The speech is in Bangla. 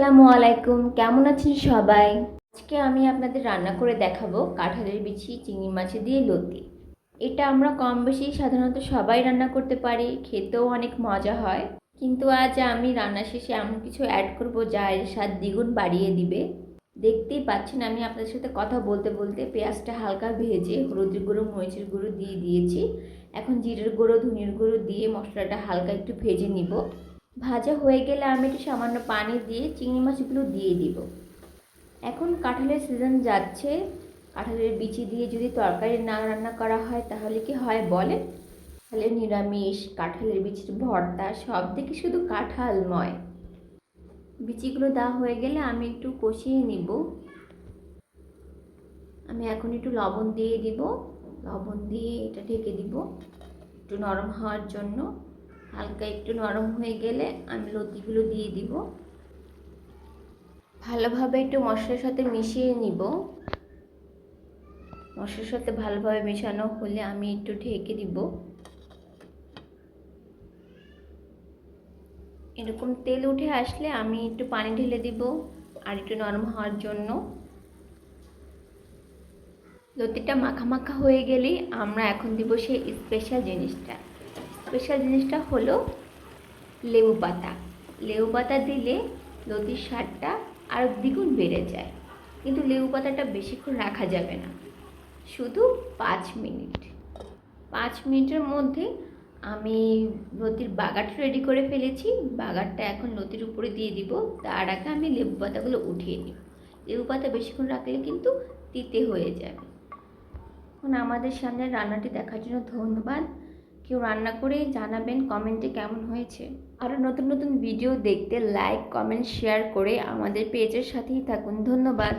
আসসালামু আলাইকুম, কেমন আছেন সবাই? আজকে আমি আপনাদের রান্না করে দেখাবো কাঁঠালের বিচি, চিংড়ি মাছ দিয়ে লতি। এটা আমরা কম বেশি সাধারণত সবাই রান্না করতে পারি, খেতেও অনেক মজা হয়। কিন্তু আজ আমি রান্না শেষে এমন কিছু অ্যাড করব যা এর স্বাদ দ্বিগুণ বাড়িয়ে দিবে। দেখতেই পাচ্ছেন আমি আপনাদের সাথে কথা বলতে বলতে পেঁয়াজটা হালকা ভেজে হলুদের গুঁড়ো, মরিচের গুঁড়ো দিয়ে দিয়েছি। এখন জিরের গুঁড়ো, ধনিয়ার গুঁড়ো দিয়ে মশলাটা হালকা একটু ভেজে নিব। ভাজা হয়ে গেলে আমি একটু সামান্য পানি দিয়ে চিংড়ি মাছগুলো দিয়ে দিব। এখন কাঁঠালের সিজন যাচ্ছে। কাঁঠালের বিচি দিয়ে যদি তরকারি না রান্না করা হয় তাহলে কি হয় বলে? তাহলে নিরামিষ, কাঁঠালের বিচির ভর্তা সব দিকে শুধু কাঁঠালময় বিচিগুলো দেওয়া হয়ে গেলে আমি একটু কষিয়ে নিব। আমি এখন একটু লবণ দিয়ে দিব। লবণ দিয়ে এটা ঢেকে দিব একটু নরম হওয়ার জন্য। হালকা একটু নরম হয়ে গেলে আমি লতিগুলো দিয়ে দিব। ভালোভাবে একটু মশলার সাথে মিশিয়ে নিব। মশলার সাথে ভালোভাবে মেশানো হলে আমি একটু ঢেকে দিব। এরকম তেল উঠে আসলে আমি একটু পানি ঢেলে দিব আর একটু নরম হওয়ার জন্য। লতিটা মাখা মাখা হয়ে গেলেই আমরা এখন দিব সেই স্পেশাল জিনিসটা। স্পেশাল জিনিসটা হলো লেবু পাতা। লেবু পাতা দিলে লতির স্বাদটা আরও দ্বিগুণ বেড়ে যায়। কিন্তু লেবু পাতাটা বেশিক্ষণ রাখা যাবে না। শুধু পাঁচ মিনিট। পাঁচ মিনিটের মধ্যে আমি লতির বাগারটা রেডি করে ফেলেছি। বাগারটা এখন লতির উপরে দিয়ে দিব। তার আগে আমি লেবু পাতাগুলো উঠিয়ে নিই লেবু পাতা বেশিক্ষণ রাখলে কিন্তু তিতে হয়ে যাবে। এখন আমাদের সামনে রান্নাটি দেখার জন্য ধন্যবাদ। কেউ রান্না করে জানাবেন কমেন্টে কেমন হয়েছে। আরও নতুন নতুন ভিডিও দেখতে লাইক কমেন্ট শেয়ার করে আমাদের পেজের সাথেই থাকুন। ধন্যবাদ।